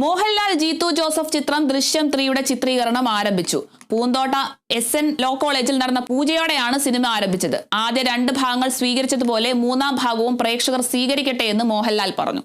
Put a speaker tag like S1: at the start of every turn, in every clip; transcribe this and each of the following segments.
S1: Mohanlal Jeethu Joseph ചിത്രം ദൃശ്യം ത്രീയുടെ ചിത്രീകരണം ആരംഭിച്ചു. പൂന്തോട്ട എസ് എൻ ലോ കോളേജിൽ നടന്ന പൂജയോടെയാണ് സിനിമ ആരംഭിച്ചത്. ആദ്യ രണ്ട് ഭാഗങ്ങൾ സ്വീകരിച്ചതുപോലെ മൂന്നാം ഭാഗവും പ്രേക്ഷകർ സ്വീകരിക്കട്ടെ എന്ന് മോഹൻലാൽ പറഞ്ഞു.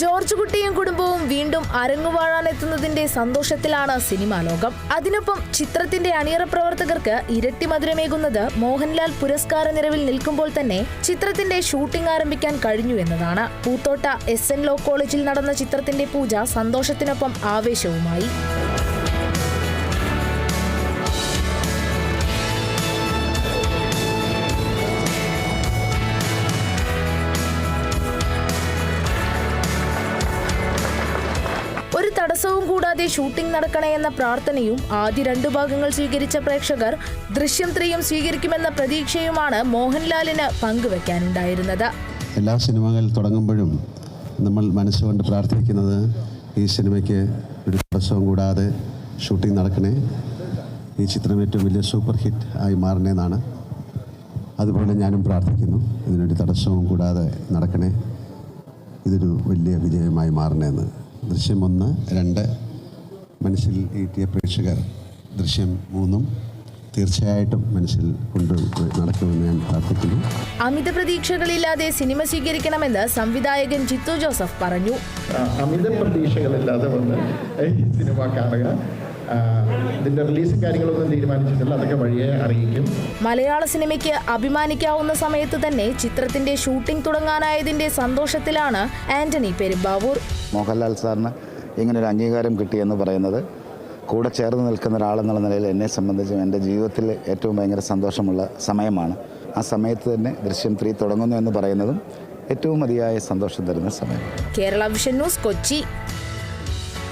S2: ജോർജ് കുട്ടിയും കുടുംബവും വീണ്ടും അരങ്ങുവാഴാനെത്തുന്നതിന്റെ സന്തോഷത്തിലാണ് സിനിമാ ലോകം. അതിനൊപ്പം ചിത്രത്തിന്റെ അണിയറ പ്രവർത്തകർക്ക് ഇരട്ടി മധുരമേകുന്നത് മോഹൻലാൽ പുരസ്കാര നിലവിൽ നിൽക്കുമ്പോൾ തന്നെ ചിത്രത്തിന്റെ ഷൂട്ടിംഗ് ആരംഭിക്കാൻ കഴിഞ്ഞു എന്നതാണ്. പൂത്തോട്ട എസ് എൻ ലോ കോളേജിൽ നടന്ന ചിത്രത്തിന്റെ പൂജ സന്തോഷത്തിനൊപ്പം ആവേശവുമായി. തടസ്സവും കൂടാതെ ഷൂട്ടിംഗ് നടക്കണേ എന്ന പ്രാർത്ഥനയും ആദ്യ രണ്ടു ഭാഗങ്ങൾ സ്വീകരിച്ച പ്രേക്ഷകർ ദൃശ്യം ത്രീയും സ്വീകരിക്കുമെന്ന പ്രതീക്ഷയുമാണ് മോഹൻലാലിന് പങ്കുവെക്കാനുണ്ടായിരുന്നത്.
S3: എല്ലാ സിനിമകൾ തുടങ്ങുമ്പോഴും നമ്മൾ മനസ്സുകൊണ്ട് പ്രാർത്ഥിക്കുന്നത് ഈ സിനിമയ്ക്ക് ഒരു തടസ്സവും കൂടാതെ ഷൂട്ടിംഗ് നടക്കണേ. ഈ ചിത്രം ഏറ്റവും വലിയ സൂപ്പർ ഹിറ്റ് ആയി മാറണേന്നാണ്. അതുപോലെ ഞാനും പ്രാർത്ഥിക്കുന്നു ഇതിനൊരു തടസ്സവും കൂടാതെ നടക്കണേ. ഇതൊരു വലിയ വിജയമായി മാറണേന്ന്. ദൃശ്യം ഒന്ന്. രണ്ട്. മനസ്സിൽ ഈട്ടിയ പ്രേക്ഷകർ ദൃശ്യം മൂന്നും തീർച്ചയായിട്ടും മനസ്സിൽ കൊണ്ട് നടക്കുമെന്ന് ഞാൻ പ്രാർത്ഥിക്കുന്നു.
S2: അമിത പ്രതീക്ഷകളില്ലാതെ സിനിമ സ്വീകരിക്കണമെന്ന് സംവിധായകൻ ജിത്തു ജോസഫ് പറഞ്ഞു.
S4: അമിത പ്രതീക്ഷകളില്ലാതെ വന്ന് ഈ സിനിമ കാണുക. ഇതിന്റെ റിലീസും കാര്യങ്ങളൊന്നും തീരുമാനിച്ചിട്ടില്ല. അതൊക്കെ വഴിയെ അറിയിക്കും.
S2: മലയാള സിനിമയ്ക്ക് അഭിമാനിക്കാവുന്ന സമയത്ത് തന്നെ ചിത്രത്തിന്റെ ഷൂട്ടിംഗ് തുടങ്ങാനായതിന്റെ സന്തോഷത്തിലാണ് ആന്റണി പെരുമ്പാവൂർ.
S5: മോഹൻലാൽ സാറിന് ഇങ്ങനെ ഒരു അംഗീകാരം കിട്ടിയെന്ന് പറയുന്നത് കൂടെ ചേർന്ന് നിൽക്കുന്ന ഒരാളെന്നുള്ള നിലയിൽ എന്നെ സംബന്ധിച്ചും എന്റെ ജീവിതത്തിൽ ഏറ്റവും ഭയങ്കര സന്തോഷമുള്ള സമയമാണ്. ആ സമയത്ത് തന്നെ ദൃശ്യം ത്രീ തുടങ്ങുന്നു എന്ന് പറയുന്നതും ഏറ്റവും മതിയായ സന്തോഷം തരുന്ന സമയം
S2: കേരള വിഷൻ ന്യൂസ് കൊച്ചി.